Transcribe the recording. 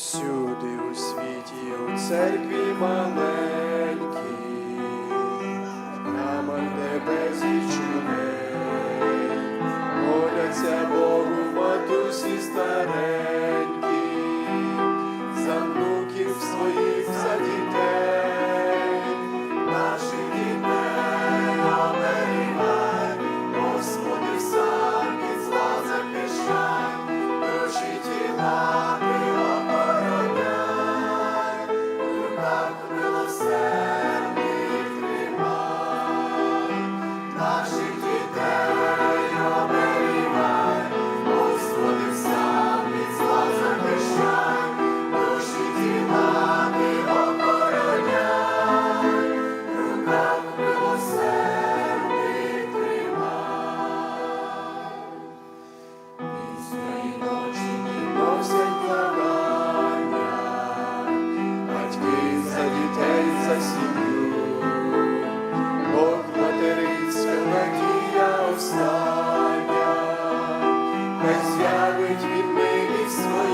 всюди у світі, у церкві мале. хай з'явить від милість свою.